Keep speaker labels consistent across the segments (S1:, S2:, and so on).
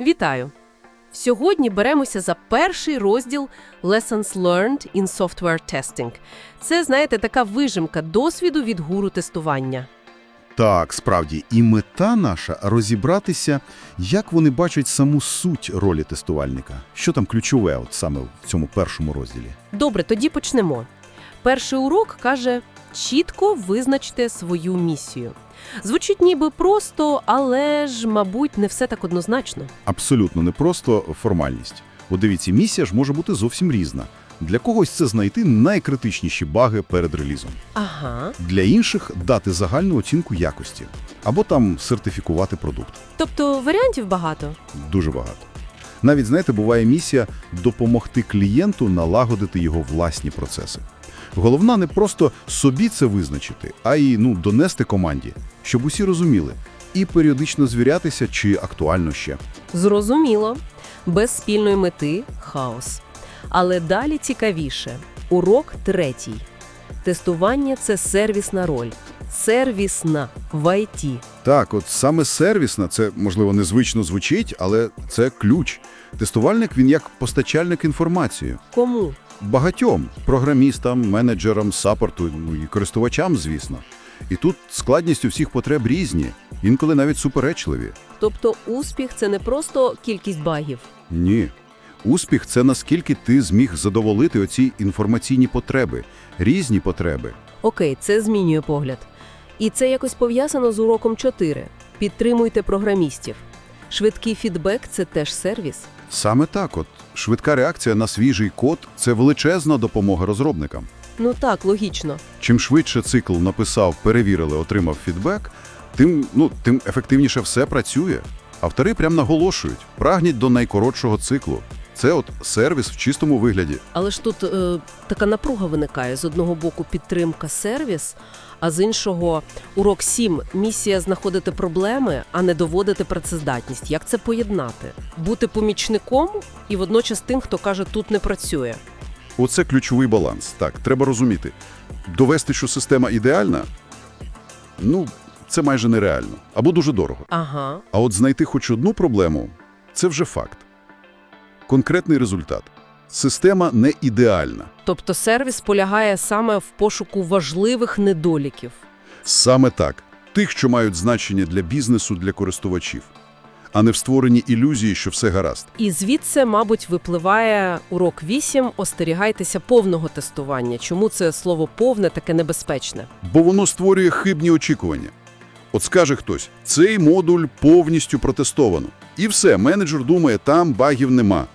S1: Вітаю! Сьогодні беремося за перший розділ Lessons Learned in Software Testing. Це, знаєте, така вижимка досвіду від гуру тестування.
S2: Так, справді, і мета наша розібратися, як вони бачать саму суть ролі тестувальника. Що там ключове от саме в цьому першому розділі?
S1: Добре, тоді почнемо. Перший урок каже чітко визначте свою місію. Звучить ніби просто, але ж, мабуть, не все так однозначно.
S2: Абсолютно не просто формальність. От дивіться, місія ж може бути зовсім різна. Для когось це знайти найкритичніші баги перед релізом.
S1: Ага.
S2: Для інших дати загальну оцінку якості. Або там сертифікувати продукт.
S1: Тобто варіантів багато.
S2: Дуже багато. Навіть, знаєте, буває місія допомогти клієнту налагодити його власні процеси. Головна не просто собі це визначити, а й ну, донести команді, щоб усі розуміли, і періодично звірятися, чи актуально ще.
S1: Зрозуміло. Без спільної мети хаос. Але далі цікавіше. Урок третій. Тестування це сервісна роль. Сервісна в IT.
S2: Так, от саме сервісна, це, можливо, незвично звучить, але це ключ. Тестувальник, він як постачальник інформації.
S1: Кому?
S2: Багатьом програмістам, менеджерам, саппорту, ну і користувачам, звісно. І тут складність у всіх потреб різні, інколи навіть суперечливі.
S1: Тобто успіх це не просто кількість багів.
S2: Ні. Успіх – це наскільки ти зміг задоволити оці інформаційні потреби, різні потреби.
S1: Окей, це змінює погляд. І це якось пов'язано з уроком 4. Підтримуйте програмістів. Швидкий фідбек це теж сервіс.
S2: Саме так от. Швидка реакція на свіжий код – це величезна допомога розробникам.
S1: Ну так, логічно.
S2: Чим швидше цикл написав, перевірили, отримав фідбек, тим, ну, тим ефективніше все працює. Автори прям наголошують, прагніть до найкоротшого циклу. Це от сервіс в чистому вигляді.
S1: Але ж тут е, така напруга виникає. З одного боку підтримка сервіс, а з іншого урок 7 – місія знаходити проблеми, а не доводити працездатність. Як це поєднати? Бути помічником і водночас тим, хто каже, тут не працює.
S2: Оце ключовий баланс. Так, треба розуміти. Довести, що система ідеальна, ну, це майже нереально. Або дуже дорого.
S1: Ага.
S2: А от знайти хоч одну проблему – це вже факт. Конкретний результат. Система не ідеальна.
S1: Тобто сервіс полягає саме в пошуку важливих недоліків.
S2: Саме так. Тих, що мають значення для бізнесу, для користувачів. А не в створенні ілюзії, що все гаразд.
S1: І звідси, мабуть, випливає урок 8 «Остерігайтеся повного тестування». Чому це слово «повне» таке небезпечне?
S2: Бо воно створює хибні очікування. От скаже хтось, цей модуль повністю протестовано. І все, менеджер думає, там багів нема.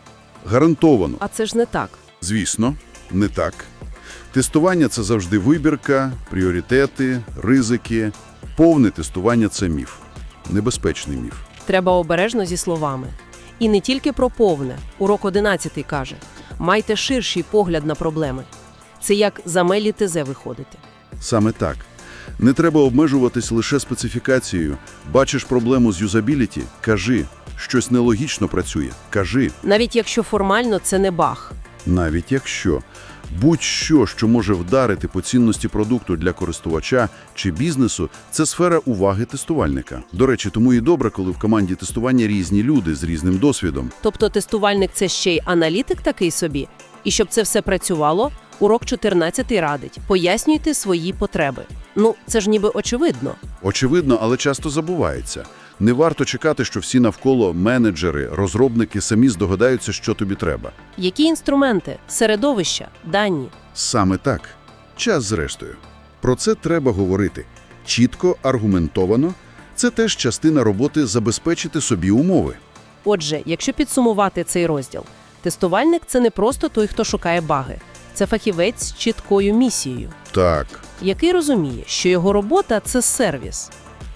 S2: Гарантовано.
S1: А це ж не так.
S2: Звісно, не так. Тестування – це завжди вибірка, пріоритети, ризики. Повне тестування – це міф. Небезпечний міф.
S1: Треба обережно зі словами. І не тільки про повне. Урок 11 каже «Майте ширший погляд на проблеми». Це як за мелі ТЗ виходити.
S2: Саме так. Не треба обмежуватись лише специфікацією. Бачиш проблему з юзабіліті – кажи. Щось нелогічно працює – кажи.
S1: Навіть якщо формально це не баг.
S2: Навіть якщо будь-що, що може вдарити по цінності продукту для користувача чи бізнесу, це сфера уваги тестувальника. До речі, тому і добре, коли в команді тестування різні люди з різним досвідом.
S1: Тобто тестувальник – це ще й аналітик такий собі. І щоб це все працювало, урок 14 радить – пояснюйте свої потреби. Ну, це ж ніби очевидно.
S2: Очевидно, але часто забувається. Не варто чекати, що всі навколо менеджери, розробники самі здогадаються, що тобі треба.
S1: Які інструменти, середовища, дані?
S2: Саме так. Час зрештою. Про це треба говорити. Чітко, аргументовано. Це теж частина роботи забезпечити собі умови.
S1: Отже, якщо підсумувати цей розділ, тестувальник – це не просто той, хто шукає баги. Це фахівець з чіткою місією,
S2: Так,
S1: який розуміє, що його робота – це сервіс.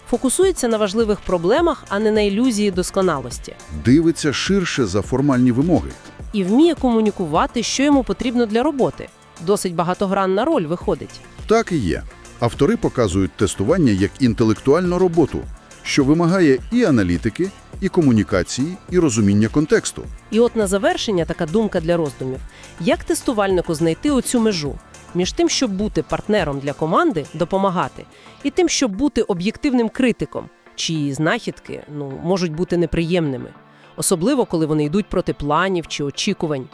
S1: Фокусується на важливих проблемах, а не на ілюзії досконалості.
S2: дивиться ширше за формальні вимоги.
S1: І вміє комунікувати, що йому потрібно для роботи. Досить багатогранна роль виходить.
S2: Так і є. Автори показують тестування як інтелектуальну роботу, що вимагає і аналітики, і комунікації, і розуміння контексту.
S1: І от на завершення така думка для роздумів. Як тестувальнику знайти оцю межу між тим, щоб бути партнером для команди, допомагати, і тим, щоб бути об'єктивним критиком, чиї знахідки ну, можуть бути неприємними? особливо коли вони йдуть проти планів чи очікувань.